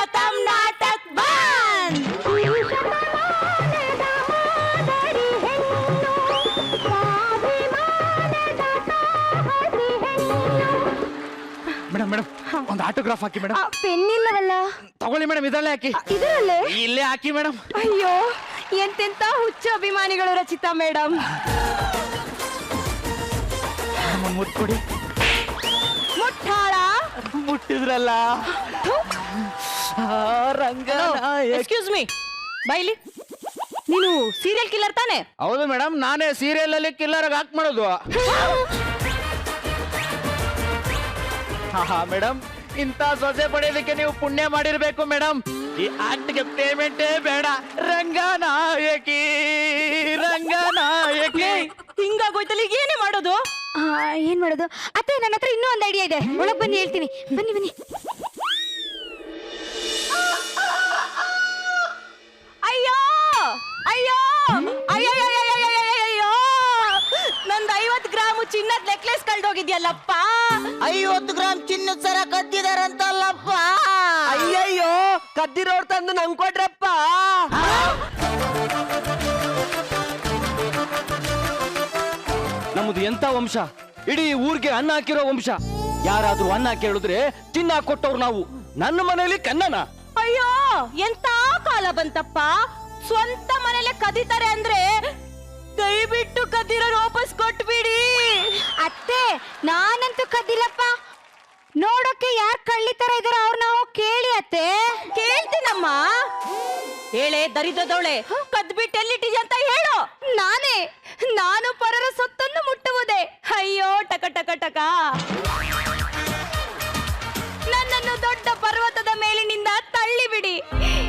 ಕೇಳ್ಕತಂ ನಾಟಕ್ ಬಂದ್. Madam madam ಒಂದು ಆಟೋಗ್ರಾಫ್ ಹಾಕಿ ಮೇಡಮ್ ಪೆನ್ ಇಲ್ಲವಲ್ಲ? ತಗೊಳ್ಳಿ ಮೇಡಮ್ ಇದರಲ್ಲೇ ಹಾಕಿ. ಇದರಲ್ಲೇ? ಇಲ್ಲೇ ಹಾಕಿ ಮೇಡಮ್ ಅಯ್ಯೋ ಎಂತೆಂತ ಹುಚ್ಚ ಅಭಿಮಾನಿಗಳು ರಚಿತಾ ಮೇಡಮ್ ಮುಟ್ಕೊಡಿ ಮುಟ್ಟಾಳ? ಮುಟ್ಟಿದ್ರಲ್ಲ. ಎಕ್ಸ್ಕ್ಯೂಸ್ ಮೀ ಬೈಲಿ ನೀನು ಸೀರಿಯಲ್ ಕಿಲ್ಲರ್ ತಾನೆ? ಹೌದು ಮೇಡಮ್ ನಾನೇ ಸೀರಿಯಲ್ ಅಲ್ಲಿ ಕಿಲ್ಲರ್ ಹಾಕ್ ಮಾಡೋದು. ಹಾ ಮೇಡಮ್ ಇಂಥ ಸೊಸೆ ಪಡೆಯೋದಕ್ಕೆ ನೀವು ಪುಣ್ಯ ಮಾಡಿರ್ಬೇಕು ಮೇಡಮ್. ಈ ಆಕ್ಟ್ಗೆ ಪೇಮೆಂಟೇ ಬೇಡ. ರಂಗನಾಯಕಿ ರಂಗನಾಯಕಿ. ಹಿಂಗಾಗೋಯ್ತಲ್ಲ ಈಗ ಏನೇ ಮಾಡೋದು? ಏನ್ ಮಾಡೋದು? ಅತ್ತೆ ನನ್ನ ಹತ್ರ ಇನ್ನೂ ಒಂದು ಐಡಿಯಾ ಇದೆ. ಒಳಗ್ ಬನ್ನಿ ಹೇಳ್ತೀನಿ. ಬನ್ನಿ ಬನ್ನಿ. ಅಯ್ಯೋ! ಅಯ್ಯೋ! ಅಯ್ಯೋ ಅಯ್ಯೋ ನಂದು ಐವತ್ತು ಗ್ರಾಮು ಚಿನ್ನದ ನೆಕ್ಲೆಸ್ ಕಳ್ದೋಗಿದ್ಯಲ್ಲಪ್ಪ? ಐವತ್ತು ಗ್ರಾಮ್ ಚಿನ್ನದ ಸರ ಕದ್ದಿದಾರಂತಲ್ಲಪ್ಪ ಅಯ್ಯಯ್ಯೋ ಕದ್ದಿರೋರ್ ತಂದು ನಂಗ್ ಕೊಟ್ರಪ್ಪ. ನಮ್ಮದು ಎಂತ ವಂಶ? ಇಡೀ ಊರಿಗೆ ಅನ್ನ ಹಾಕಿರೋ ವಂಶ. ಯಾರಾದ್ರೂ ಅನ್ನ ಕೇಳಿದ್ರೆ ಚಿನ್ನ ಕೊಟ್ಟವ್ರು ನಾವು. ನನ್ನ ಮನೆಯಲ್ಲಿ ಕನ್ನನ. ಅಯ್ಯೋ ಎಂತ ಕಾಲ ಬಂತಪ್ಪ? ಸ್ವಂತ ಮನೇಲೆ ಕದೀತಾರೆ ಅಂದ್ರೆ ದಯವಿಟ್ಟು ಕದ್ದಿರೋ ವಾಪಸ್ ಕೊಟ್ಬಿಡಿ. ಅತ್ತೆ ನಾನಂತೂ ಕದ್ದಿಲ್ಲಪ್ಪ ನೋಡಕ್ಕೆ ಯಾರ್ ಕಳ್ಳಿ ತರ ಇದಾರ ಅವ್ರನ್ನ ನಾವು ಕೇಳಿ ಅತ್ತೆ. ಕೇಳ್ತೀನಮ್ಮ. ಹೇಳೆ ದರಿದದವಳೆ ಕದ್ಬಿಟ್ಟು ಎಲ್ಲಿಟ್ಟಿದ್ಯ ಅಂತ ಹೇಳು. ನಾನೇ ನಾನು ಪರರ ಸೊತ್ತನ್ನು ಮುಟ್ಟುವುದೇ. ಅಯ್ಯೋ ಟಕ ಟಕ ಟಕ. ನನ್ನನ್ನು ದೊಡ್ಡ ಪರ್ವತದ ಮೇಲಿನಿಂದ ತಳ್ಳಿಬಿಡಿ.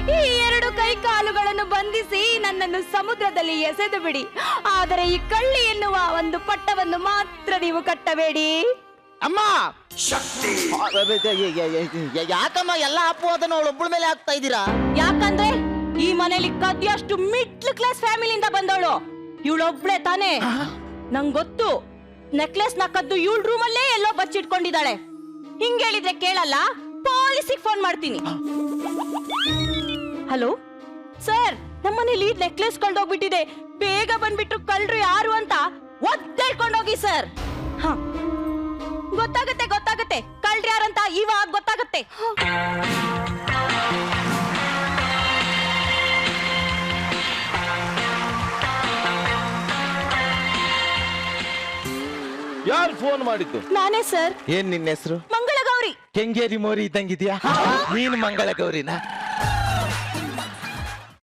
ಈ ಎರಡು ಕೈ ಕಾಲುಗಳನ್ನು ಬಂಧಿಸಿ ನನ್ನನ್ನು ಸಮುದ್ರದಲ್ಲಿ ಎಸೆದು ಬಿಡಿ. ಆದರೆ ಈ ಕಳ್ಳಿ ಎನ್ನುವ ಒಂದು ಪಟ್ಟವನ್ನು ಮಾತ್ರ ನೀವು ಕಟ್ಟಬೇಡಿ. ಅಮ್ಮ! ಯಾಕಮ್ಮ ಎಲ್ಲ ಅಪವಾದನ ಒಬ್ಬಳ ಮೇಲೆ ಹಾಕ್ತಾ ಇದ್ದೀರಾ? ಯಾಕಂದ್ರೆ ಈ ಮನೇಲಿ ಕದ್ಯಷ್ಟು ಮಿಡ್ಲ್ ಕ್ಲಾಸ್ ಫ್ಯಾಮಿಲಿಯಿಂದ ಬಂದವಳು. ಇವಳೊಬ್ಳೆ ತಾನೇ. ನಂಗ್ ಗೊತ್ತು. ನೆಕ್ಲೆಸ್ನ ಕದ್ದು ಇವಳ ರೂಮಲ್ಲೇ ಎಲ್ಲೋ ಬಚ್ಚಿಟ್ಕೊಂಡಿದ್ದಾಳೆ. ಹಿಂಗ್ ಹೇಳಿದ್ರೆ ಕೇಳಲ್ಲ ಪೊಲೀಸಿಗೆ ಫೋನ್ ಮಾಡ್ತೀನಿ. ಹಲೋ? ಸರ್ ನಮ್ಮನೇಲಿ ನೆಕ್ಲೆಸ್ ಕಳ್ದೋಗ್ಬಿಟ್ಟಿದೆ. ಬೇಗ ಬಂದ್ಬಿಟ್ರು ಕಳ್ರು ಯಾರು ಅಂತ ಒದ್ದೇಳ್ಕೊಂಡೋಗಿ ಸರ್. ಹಾ. ಗೊತ್ತಾಗುತ್ತೆ ಗೊತ್ತಾಗುತ್ತೆ. ಕಳ್ರು ಯಾರಂತ ಇವಾಗ ಗೊತ್ತಾಗುತ್ತೆ. ಯಾರು ಫೋನ್ ಮಾಡಿದ್ದು? ನಾನೇ ಸರ್. ಏನ್ ನಿನ್ನ ಹೆಸರು? ಮಂಗಳ ಗೌರಿ ಕೆಂಗೇರಿ ಮೋರಿ ಇದ್ದಂಗಿದ್ಯಾ? ನೀನ್ ಮಂಗಳ ಗೌರಿನ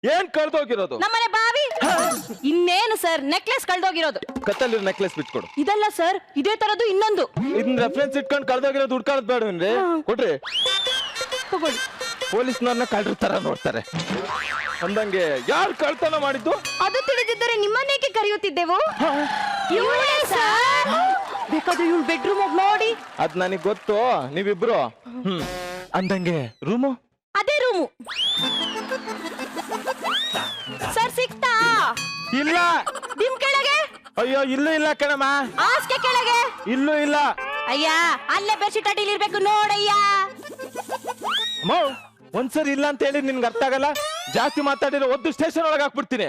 ಏನ್ ಕಳ್ದೋಗಿರೋದು? ನಮ್ಮನೆ ಬಾವಿ? ಇನ್ನೇನು ಸರ್ ನೆಕ್ಲೆಸ್ ಕಳ್ದೋಗಿರೋದು. ಕತ್ತಲ್ಲಿರೋ ನೆಕ್ಲೆಸ್ ಬಿಟ್ಕೊಡು ಇದಲ್ಲ ಸರ್ ಇದೇ ತರದ್ದು ಇನ್ನೊಂದು. ಇದನ್ನ ರೆಫರೆನ್ಸ್ ಇಟ್ಕೊಂಡು ಕಳ್ದೋಗಿರೋದು ಹುಡ್ಕಾಳದ್ ಬೇಡವೇನ್ರಿ ಕೊಡ್ರಿ. ತಗೊಳ್ಳಿ. ಪೊಲೀಸ್ನವ್ರನ್ನ ಕಳ್ಳರ ತರ ನೋಡ್ತಾರೆ. ಅಂದಂಗೆ ಯಾರು ಕಳ್ತನ ಮಾಡಿದ್ದು? ಅದು ತಿಳಿದಿದ್ದರೆ ನಿಮ್ಮನ್ನೇಕೆ ಕರೆಯುತ್ತಿದ್ದೆವು? ಇವಳೇ ಸರ್. ಬೇಕಾದ್ರೆ ಇವಳು ಬೆಡ್ರೂಮ್ ಹೋಗಿ ನೋಡಿ. ಅದ್ ನನಗ್ ಗೊತ್ತು. ನೀವಿಬ್ರು. ಹ್ಮ್. ಅಂದಂಗೆ ರೂಮು? ಅದೇ ರೂಮು. ಸಿಕ್ತಾ ಇಲ್ಲ. ನಿಮ್ ಕೆಳಗೆ? ಅಯ್ಯೋ ಇಲ್ಲೂ ಇಲ್ಲ ಕಣಮ್ಮ. ಹಾಸ್ಗೆ ಕೆಳಗೆ? ಇಲ್ಲೂ ಇಲ್ಲ. ಅಯ್ಯ ಅಲ್ಲೇ ಬೆಡ್ಶೀಟ್ ಅಡಿಲಿ ಇರ್ಬೇಕು ನೋಡಯ್ಯ. ಅಮ್ಮ ಒಂದ್ಸರಿ ಇಲ್ಲ ಅಂತ ಹೇಳಿ ನಿನ್ಗೆ ಅರ್ಥ ಆಗಲ್ಲ? ಜಾಸ್ತಿ ಮಾತಾಡಿದ್ರೆ ಒದ್ದು ಸ್ಟೇಷನ್ ಒಳಗೆ ಹಾಕ್ಬಿಡ್ತೀನಿ.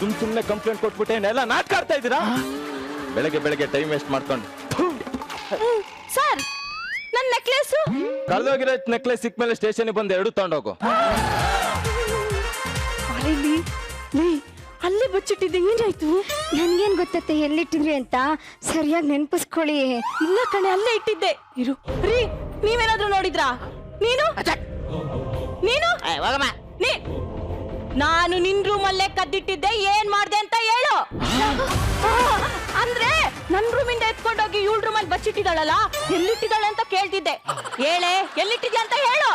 ಸುಮ್ ಸುಮ್ನೆ ಕಂಪ್ಲೇಂಟ್ ಕೊಟ್ಬಿಟ್ಟೆ ಎಲ್ಲ ನಾಟಕ ಆಡ್ತಾ ಇದ್ದೀರಾ ಬೆಳಗ್ಗೆ ಬೆಳಗ್ಗೆ ಟೈಮ್ ವೇಸ್ಟ್ ಮಾಡ್ಕೊಂಡು. ಸರ್ ನನ್ನ ನೆಕ್ಲೆಸ್ ಕಳೆದೋಗಿರೋ ನೆಕ್ಲೆಸ್ ಸಿಕ್ಮೇಲೆ ಸ್ಟೇಷನ್ ಬಂದು ಎರಡು ತಗೊಂಡೋಗು. ಅಲ್ಲೇ ಬಚ್ಚಿಟ್ಟಿದ್ದೆ ಏನಾಯ್ತು? ನನ್ಗೇನ್ ಗೊತ್ತತ್ತೆ ಎಲ್ಲಿಟ್ಟಿದ್ರಿ ಅಂತ? ಸರಿಯಾಗಿ ನೆನಪಿಸ್ಕೊಳ್ಳಿ. ಇಲ್ಲ ಕಣೆ ಅಲ್ಲೇ ಇಟ್ಟಿದ್ದೆ. ಇರು. ರೀ ನೀವೇನಾದ್ರೂ ನೋಡಿದ್ರಾ? ನೀನು? ನೀನು? ನೀ. ನಾನು ನಿನ್ ರೂಮ್ ಅಲ್ಲೇ ಕದ್ದಿಟ್ಟಿದ್ದೆ ಏನ್ ಮಾಡ್ದೆ ಅಂತ ಹೇಳು. ಅಂದ್ರೆ ನನ್ ರೂಮಿಂದ ಎತ್ಕೊಂಡೋಗಿ ಇವಳ ರೂಮಲ್ಲಿ ಬಚ್ಚಿಟ್ಟಿದ್ದಾಳಲ್ಲ? ಎಲ್ಲಿಟ್ಟಿದ್ದಾಳೆ ಅಂತ ಕೇಳ್ತಿದ್ದೆ. ಹೇಳೆ ಎಲ್ಲಿಟ್ಟಿದ್ಯಾ ಅಂತ ಹೇಳು.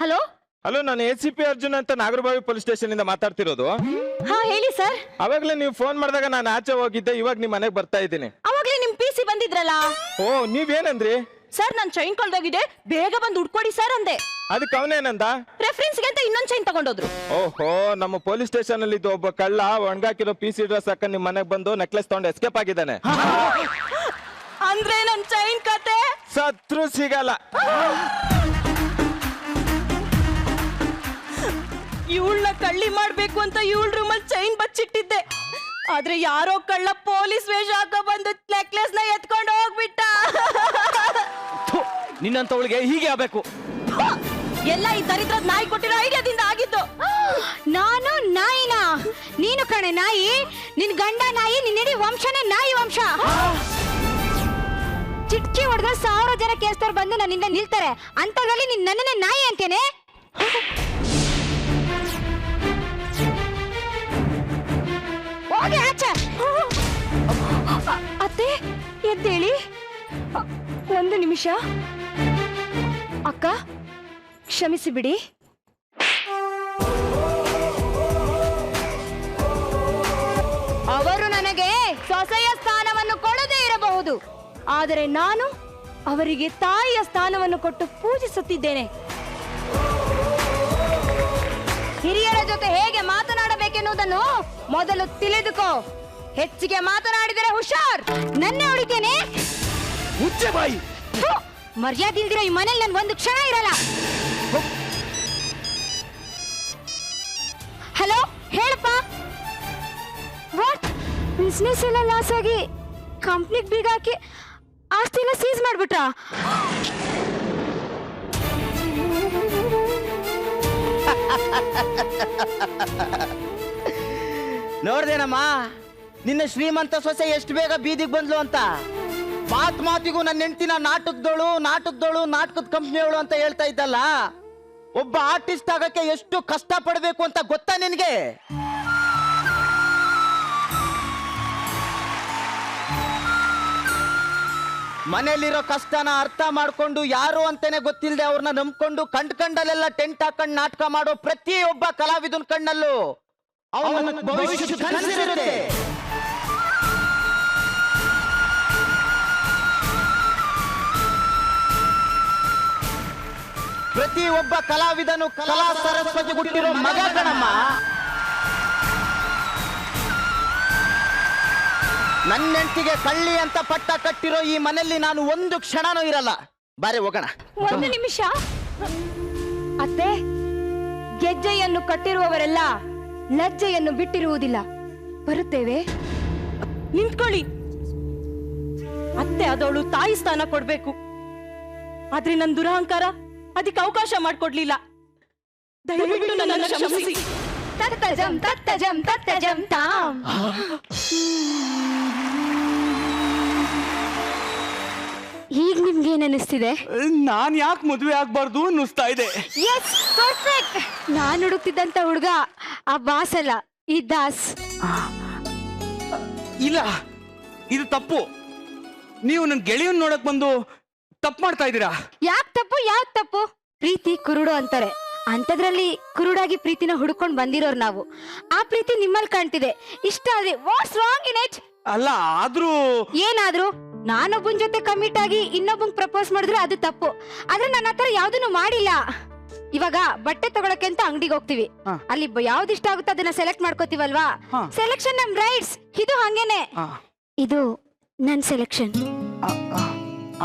ಹಲೋ? ಹಲೋ ನಾನು ಎ ಸಿ ಪಿ ಅರ್ಜುನ್ ಅಂತ ನಾಗರಬಾವಿ ಪೊಲೀಸ್ ಸ್ಟೇಷನ್ ಇಂದ ಮಾತಾಡ್ತಿರೋದು. ಹಾ ಹೇಳಿ ಸರ್. ಅವಾಗಲೇ ನೀವು ಫೋನ್ ಮಾಡಿದಾಗ ನಾನು ಆಚೆ ಹೋಗಿದ್ದೆ ಇವಾಗ ನಿಮ್ ಮನೆಗೆ ಬರ್ತಾ ಇದ್ದೀನಿ. ಅವಾಗ್ಲೇ ನಿಮ್ ಪಿ ಸಿ ಬಂದಿದ್ರಲ್ಲ? ಓ ನೀವೇನಂದ್ರಿ? ಸರ್ ನನ್ ಚೈನ್ ಕಳ್ದೋಗಿದೆ ಬೇಗ ಬಂದು ಹುಡ್ಕೊಡಿ ಸರ್ ಅಂದೆ. ಅದಕ್ಕೆ ಅವನೇನಂದ? ರೆಫರೆನ್ಸ್ಗೆ ಅಂತ ಇನ್ನೊಂದ್ ಚೈನ್ ತಗೊಂಡೋದ್ರು. ಓಹೋ ನಮ್ಮ ಪೊಲೀಸ್ ಸ್ಟೇಷನ್ ಅಲ್ಲಿ ಇದ್ದ ಒಬ್ಬ ಕಳ್ಳ ಒಣಗಾಕಿರೋ ಪಿ ಸಿ ಡ್ರೆಸ್ ಹಾಕೊಂಡು ನಿಮ್ ಮನೆಗೆ ಬಂದು ನೆಕ್ಲೆಸ್ ತಗೊಂಡು ಎಸ್ಕೇಪ್ ಆಗಿದ್ದಾನೆ. ಅಂದ್ರೆ ನನ್ ಚೈನ್ ಕತೆ? ಸತ್ರು ಸಿಗಲ್ಲ. ಇವಳನ್ನ ಕಳ್ಳಿ ಮಾಡ್ಬೇಕು ಅಂತ ಇವಳ ರೂಮಲ್ಲಿ ಚೈನ್ ಬಚ್ಚಿಟ್ಟಿದ್ದೆ. ಆದ್ರೆ ಯಾರೋ ಕಳ್ಳ ಪೊಲೀಸ್ ವೇಷ ಹಾಕ ಬಂದು ನೆಕ್ಲೆಸ್ನ ಎತ್ಕೊಂಡು ಹೋಗ್ಬಿಟ್ಟ. ನಿನ್ನಂತವಳಿಗೆ ಹೀಗೆ ಆಗ್ಬೇಕು. ಎಲ್ಲ ಈ ದರಿದ್ರದ ನಾಯಿ ಕೊಟ್ಟಿರೋ ಐಡಿಯಾದಿಂದ ಆಗಿದ್ದು. ನಾನು ನಾಯಿನಾ? ನೀನು ಕಣೆ ನಾಯಿ ನಿನ್ ಗಂಡ ನಾಯಿ ನಿನ್ನಿಡೀ ವಂಶನೇ ನಾಯಿ ವಂಶ. ಚಿಟ್ಕಿ ಹೊಡೆದ್ರೆ ಸಾವಿರ ಜನ ಕೇಸ್ತವ್ರು ಬಂದು ನನ್ನಿಂದ ನಿಲ್ತಾರೆ. ಅಂತದ್ರಲ್ಲಿ ನೀನ್ ನನ್ನನ್ನೇ ನಾಯಿ ಅಂತೇನೆ ಅತ್ತೆ, ಎದ್ದೇಳಿ. ಒಂದು ನಿಮಿಷ. ಅಕ್ಕ, ಕ್ಷಮಿಸಿ ಬಿಡಿ. ಅವರು ನನಗೆ ಸೊಸೆಯ ಸ್ಥಾನವನ್ನು ಕೊಡದೇ ಇರಬಹುದು. ಆದರೆ ನಾನು ಅವರಿಗೆ ತಾಯಿಯ ಸ್ಥಾನವನ್ನು ಕೊಟ್ಟು ಪೂಜಿಸುತ್ತಿದ್ದೇನೆ. ಹಿರಿಯರ ಜೊತೆ ಹೇಗೆ ಮಾತನಾಡಬೇಕೆನ್ನುವುದನ್ನು ಮೊದಲು ತಿಳಿದುಕೋ. ಹೆಚ್ಚಿಗೆ ಮಾತನಾಡಿದರೆ ಹುಷಾರ್. ನನ್ನ ಹೊಡಿತೇನೆ. ಮುಚ್ಚೆ ಬಾಯಿ. ಮರ್ಯಾದೆ ಇಲ್ದಿರೋ ಈ ಮನೇಲಿ ನನ್ ಒಂದು ಕ್ಷಣ ಇರಲ್ಲ. ಹಲೋ ಹೇಳಪ್ಪ. ವಾಟ್? ಬಿಸ್ನೆಸ್ ಎಲ್ಲ ಲಾಸ್ ಆಗಿ ಕಂಪ್ನಿಗೆ ಬೀಗ ಹಾಕಿ ಆಸ್ತಿ ಎಲ್ಲ ಸೀಸ್ ಮಾಡ್ಬಿಟ್ರಾ? ನೋಡ್ದೇನಮ್ಮ? ನಿನ್ನ ಶ್ರೀಮಂತ ಸೊಸೆ ಎಷ್ಟು ಬೇಗ ಬೀದಿಗೆ ಬಂದ್ಲು ಅಂತ? ಮಾತ್ ಮಾತಿಗೂ ನನ್ನ ಹೆಂಡತಿನ ನಾಟಕದೋಳು ನಾಟಕದೋಳು, ನಾಟಕದ ಕಂಪ್ನಿಯವಳು ಅಂತ ಹೇಳ್ತಾ ಇದ್ದಲ್ಲ? ಒಬ್ಬ ಆರ್ಟಿಸ್ಟ್ ಆಗಕ್ಕೆ ಎಷ್ಟು ಕಷ್ಟ ಪಡಬೇಕು ಅಂತ ಗೊತ್ತಾ ನಿನಗೆ? ಮನೆಯಲ್ಲಿರೋ ಕಷ್ಟನ ಅರ್ಥ ಮಾಡ್ಕೊಂಡು ಯಾರು ಅಂತಾನೆ ಗೊತ್ತಿಲ್ಲದೆ ಅವ್ರನ್ನ ನಂಬ್ಕೊಂಡು ಕಂಡ್ ಕಂಡಲ್ಲೆಲ್ಲ ಟೆಂಟ್ ಹಾಕೊಂಡು ನಾಟಕ ಮಾಡೋ ಪ್ರತಿಯೊಬ್ಬ ಕಲಾವಿದನ ಕಣ್ಣಲ್ಲೂ ಅವನ ಭವಿಷ್ಯ ಕನಸಿರುತ್ತೆ. ಪ್ರತಿ ಒಬ್ಬ ಕಲಾವಿದನು ಕಲಾ ಸರಸ್ವತಿ ಹುಟ್ಟಿರೋ ಮಗ ಕಣಮ್ಮ. ನನ್ನೆಂಟಿಗೆ ಕಳ್ಳಿ ಅಂತ ಪಟ್ಟ ಕಟ್ಟಿರೋ ಈ ಮನೆಯಲ್ಲಿ ನಾನು ಒಂದು ಕ್ಷಣನೂ ಇರಲ್ಲ. ಬಾರಿ ಹೋಗೋಣ. ಒಂದು ನಿಮಿಷ. ಅತ್ತೆ ಗೆಜ್ಜೆಯನ್ನು ಕಟ್ಟಿರುವವರೆಲ್ಲ ಲಜ್ಜೆಯನ್ನು ಬಿಟ್ಟಿರುವುದಿಲ್ಲ. ಬರುತ್ತೇವೆ? ನಿಂತ್ಕೊಳ್ಳಿ. ಅತ್ತೆ ಅದವಳು ತಾಯಿ ಸ್ಥಾನ ಕೊಡ್ಬೇಕು. ಆದ್ರೆ ನನ್ನ ದುರಹಂಕಾರ ಅದಕ್ಕೆ ಅವಕಾಶ ಮಾಡಿಕೊಡ್ಲಿಲ್ಲ. ದಯವಿಟ್ಟು ನನ್ನನ್ನು ಕ್ಷಮಿಸಿ. ತತ್ತಜಂ ತತ್ತಜಂ ತತ್ತಜಂ ತಾಂ. ಈಗ ನಿಮ್ಗೆ ಏನ್ ಅನಿಸ್ತಿದೆ? ನಾನ್ ಯಾಕೆ ಮದುವೆ ಆಗ್ಬಾರ್ದು ಅನ್ನಿಸ್ತಾ ಇದೆ. ಎಸ್ ಪರ್ಫೆಕ್ಟ್ ನಾನ್ ಹುಡುಕ್ತಿದ್ದಂತ ಹುಡುಗ. ಆ ಬಾಸ್ ಅಲ್ಲ ಈ ದಾಸ್. ಇಲ್ಲ ಇದು ತಪ್ಪು. ನೀವು ನನ್ನ ಗೆಳೆಯನ್ ನೋಡಕ್ ಬಂದು ತಪ್ಪು ಮಾಡ್ತಾ ಇದ್ದೀರಾ? ಯಾಕೆ ತಪ್ಪು ಯಾಕೆ ತಪ್ಪು? ಪ್ರೀತಿ ಕುರುಡು ಅಂತಾರೆ. ಅಂತದ್ರಲ್ಲಿ ಕುರುಡಾಗಿ ಪ್ರೀತಿನ ಹುಡ್ಕೊಂಡ್ ಬಂದಿರೋರು ನಾವು. ಆ ಪ್ರೀತಿ ನಿಮ್ಮಲ್ಲಿ ಕಾಣ್ತಿದೆ. ಇಷ್ಟ ಆದ್ರೆ ವಾಟ್ಸ್ ರಾಂಗ್ ಇನ್ ಇಟ್? ಅಲ್ಲ ಆದ್ರೂ ಏನಾದ್ರು? ನಾನೊಬ್ಬನ ಜೊತೆ ಕಮಿಟ್ ಆಗಿ ಇನ್ನೊಬ್ಬಂಗ್ ಪ್ರಪೋಸ್ ಮಾಡಿದ್ರೆ ಅದು ತಪ್ಪು. ಆದ್ರೆ ನನ್ನ ಹತ್ರ ಯಾವ್ದನ್ನು ಮಾಡಿಲ್ಲ. ಇವಾಗ ಬಟ್ಟೆ ತಗೊಳಕ್ಕೆ ಅಂತ ಅಂಗಡಿಗೆ ಹೋಗ್ತಿವಿ. ಹಾ. ಅಲ್ಲಿ ಬ- ಯಾವ್ದು ಇಷ್ಟ ಆಗುತ್ತೆ ಅದನ್ನ ಸೆಲೆಕ್ಟ್ ಮಾಡ್ಕೋತೀವಲ್ವಾ? ಹಾ. ಸೆಲೆಕ್ಷನ್ ನಮ್ ರೈಟ್ಸ್ ಇದು ಹಂಗೇನೆ. ಆ, ಇದು ನನ್ ಸೆಲೆಕ್ಷನ್ ಆ, ಆ,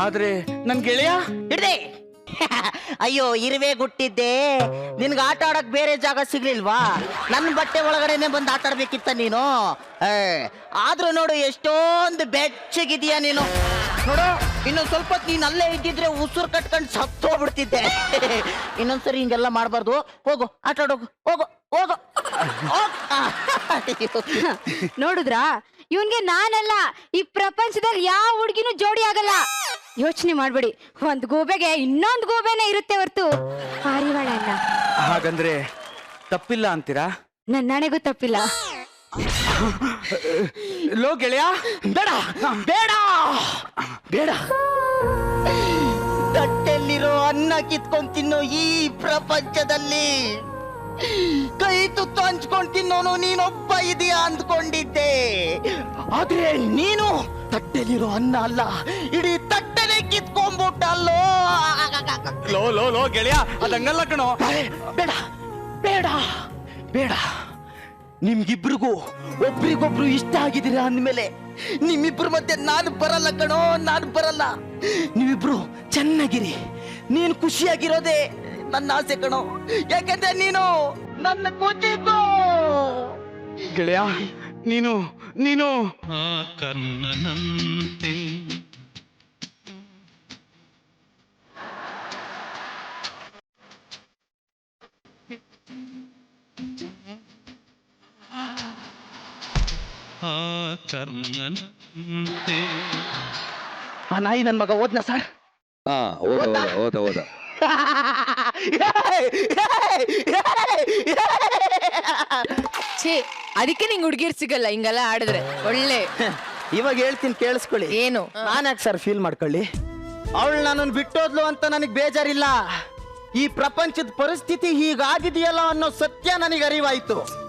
ಆದ್ರೆ ನನ್ ಗೆಳೆಯ ಹಿಡ್ದೆ. ಅಯ್ಯೋ ಇರುವೆ ಗುಟ್ಟಿದ್ದೆ. ನಿನ್ಗೆ ಆಟ ಆಡಕ್ ಬೇರೆ ಜಾಗ ಸಿಗ್ಲಿಲ್ವಾ? ನನ್ನ ಬಟ್ಟೆ ಒಳಗಡೆನೆ ಬಂದು ಆಟ ಆಡ್ಬೇಕಿತ್ತ ನೀನು? ಏ, ಆದ್ರೂ ನೋಡು ಎಷ್ಟೊಂದು ಬೆಚ್ಚಗಿದೀಯ ನೀನು? ನೋಡು ಇನ್ನೊಂದ್ ಸ್ವಲ್ಪ ನೀನ್ ಅಲ್ಲೇ ಇದ್ದಿದ್ರೆ ಉಸುರು ಕಟ್ಕೊಂಡು ಸತ್ತೋಗ್ಬಿಡ್ತಿದ್ದೆ ಇನ್ನೊಂದ್ಸರಿ ಹಿಂಗೆಲ್ಲ ಮಾಡ್ಬಾರ್ದು. ಹೋಗು ಆಟ ಆಡೋಗು ಹೋಗು ಹೋಗು. ನೋಡುದ್ರಾ? ಇವನ್ಗೆ ನಾನಲ್ಲ ಈ ಪ್ರಪಂಚದಲ್ಲಿ ಯಾವ ಹುಡುಗಿನೂ ಜೋಡಿ ಆಗಲ್ಲ. ಯೋಚನೆ ಮಾಡ್ಬೇಡಿ ಒಂದ್ ಗೋಬೆಗೆ ಇನ್ನೊಂದ್ ಗೋಬೆನೆ ಇರುತ್ತೆ ಹೊರತು. ಪಾರಿವಾಳ ಅಲ್ಲ. ಹಾಗಂದ್ರೆ ತಪ್ಪಿಲ್ಲ ಅಂತೀರಾ? ನನ್ನ ನನಗೂ ತಪ್ಪಿಲ್ಲ. ಲೋ ಗೆಳೆಯ ಬೇಡ ಬೇಡ ಬೇಡ. ತಟ್ಟೆಲ್ಲಿರೋ ಅನ್ನ ಕಿತ್ಕೊಂಡ್ ತಿನ್ನೋ ಈ ಪ್ರಪಂಚದಲ್ಲಿ ಕೈ ತುತ್ತು ಹಂಚ್ಕೊಂಡ್ ತಿನ್ನೋನು ನೀನೊಬ್ಬ ಇದೆಯಾ ಅಂದ್ಕೊಂಡಿದ್ದೆ. ಆದ್ರೆ ನೀನು ತಟ್ಟೆಲಿರೋ ಅನ್ನ ಅಲ್ಲ ಇಡೀ ತಟ್ಟೆನೆ ಕಿತ್ಕೊಂಡ್ಬಿಟ್ಟಲ್ಲೋ. ಲೋ ಲೋ ಲೋ ಗೆಳೆಯ ಅದಂಗಲ್ಲ ಕಣೋ. ಬೇಡ ಬೇಡ ಬೇಡ. ನಿಮ್ಗಿಬ್ರಿಗೂ ಒಬ್ರಿಗೊಬ್ರು ಇಷ್ಟ ಆಗಿದ್ದೀರಾ ಅಂದ್ಮೇಲೆ ನಿಮ್ಮಿಬ್ರು ಮತ್ತೆ ನಾನು ಬರಲ್ಲ ಕಣೋ ನಾನು ಬರಲ್ಲ. ನೀವಿಬ್ರು ಚೆನ್ನಾಗಿರಿ. ನೀನು ಖುಷಿಯಾಗಿರೋದೇ ನನ್ನ ಆಸೆ ಕಣೋ. ಯಾಕಂದ್ರೆ ನೀನು ನನ್ನ ಕೂತಿದ್ದು. ಗೆಳೆಯ ನೀನು ನೀನು. ಆ ಕರ್ಣನಂತೆ ಆ ಕರ್ಣನಂತೆ ಆ ನಾಯಿ ನನ್ ಮಗ ಓದ್ನ ಸರ್? ಹಾ ಓದ ಓದ ಓದ ಓದ. ಛೇ ಅದಕ್ಕೆ ನಿಂಗೆ ಹುಡುಗಿರ್ ಸಿಗಲ್ಲ ಹಿಂಗೆಲ್ಲ ಆಡಿದ್ರೆ. ಒಳ್ಳೆ. ಇವಾಗ ಹೇಳ್ತೀನಿ ಕೇಳಿಸ್ಕೊಳ್ಳಿ. ಏನು? ನಾನ್ಯಾಕೆ ಸರ್ ಫೀಲ್ ಮಾಡ್ಕೊಳ್ಳಿ? ಅವಳು ನನ್ನನ್ನು ಬಿಟ್ಟೋದ್ಲು ಅಂತ ನನಗೆ ಬೇಜಾರಿಲ್ಲ. ಈ ಪ್ರಪಂಚದ ಪರಿಸ್ಥಿತಿ ಹೀಗಾಗಿದೆಯಲ್ಲ ಅನ್ನೋ ಸತ್ಯ ನನಗೆ ಅರಿವಾಯ್ತು.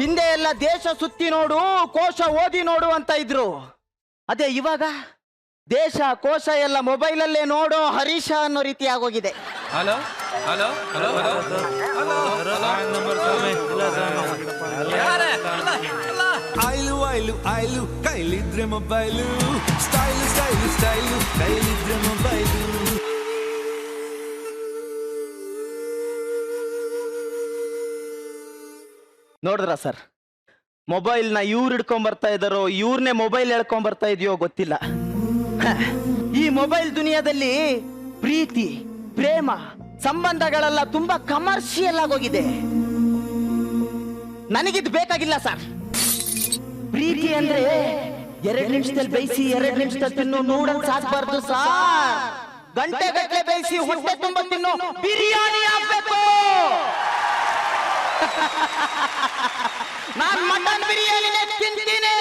ಹಿಂದೆ ಎಲ್ಲ ದೇಶ ಸುತ್ತಿ ನೋಡು ಕೋಶ ಓದಿ ನೋಡು ಅಂತ ಇದ್ರು. ಅದೇ ಇವಾಗ ದೇಶ ಕೋಶ ಎಲ್ಲ ಮೊಬೈಲಲ್ಲೇ ನೋಡೋ ಹರೀಶ ಅನ್ನೋ ರೀತಿ ಆಗೋಗಿದೆ. ಆಯ್ಲು ಆಯ್ಲು ಆಯ್ಲು ಕೈಲಿದ್ರೆ ಮೊಬೈಲು. ಸ್ಟೈಲು ಸ್ಟೈಲು ಸ್ಟೈಲು ಕೈಲಿದ್ರೆ ಮೊಬೈಲು. ನೋಡಿದ್ರ ಸರ್? ಮೊಬೈಲ್ನ ಇವ್ರು ಹಿಡ್ಕೊಂಡ್ ಬರ್ತಾ ಇದ್ದಾರೋ ಇವ್ರನ್ನೇ ಮೊಬೈಲ್ ಹೇಳ್ಕೊಂಡ್ ಬರ್ತಾ ಇದೆಯೋ ಗೊತ್ತಿಲ್ಲ. ಈ ಮೊಬೈಲ್ ದುನಿಯಾದಲ್ಲಿ ಪ್ರೀತಿ, ಪ್ರೇಮ, ಸಂಬಂಧಗಳೆಲ್ಲ ತುಂಬಾ ಕಮರ್ಷಿಯಲ್ ಆಗೋಗಿದೆ. ನನಗಿದ್ ಬೇಕಾಗಿಲ್ಲ ಸರ್. ಪ್ರೀತಿ ಅಂದ್ರೆ ಎರಡ್ ನಿಮಿಷದಲ್ಲಿ ಬೇಯಿಸಿ, ಎರಡ್ ನಿಮಿಷದಲ್ಲಿ ತಿನ್ನು ನೂಡಲ್ಸ್ ಸಾಕ್ಬಾರ್ದು ಸಾರ್. ಗಂಟೆ ಗಟ್ಟಲೆ ಬೇಯಿಸಿ, ಹೊಟ್ಟೆ ತುಂಬ ತಿನ್ನು, ಬಿರಿಯಾನಿ ಆಗ್ಬೇಕು. ನಾನು ಮಟನ್ ಬಿರಿಯಾನಿನೇ ತಿಂತೀನಿ.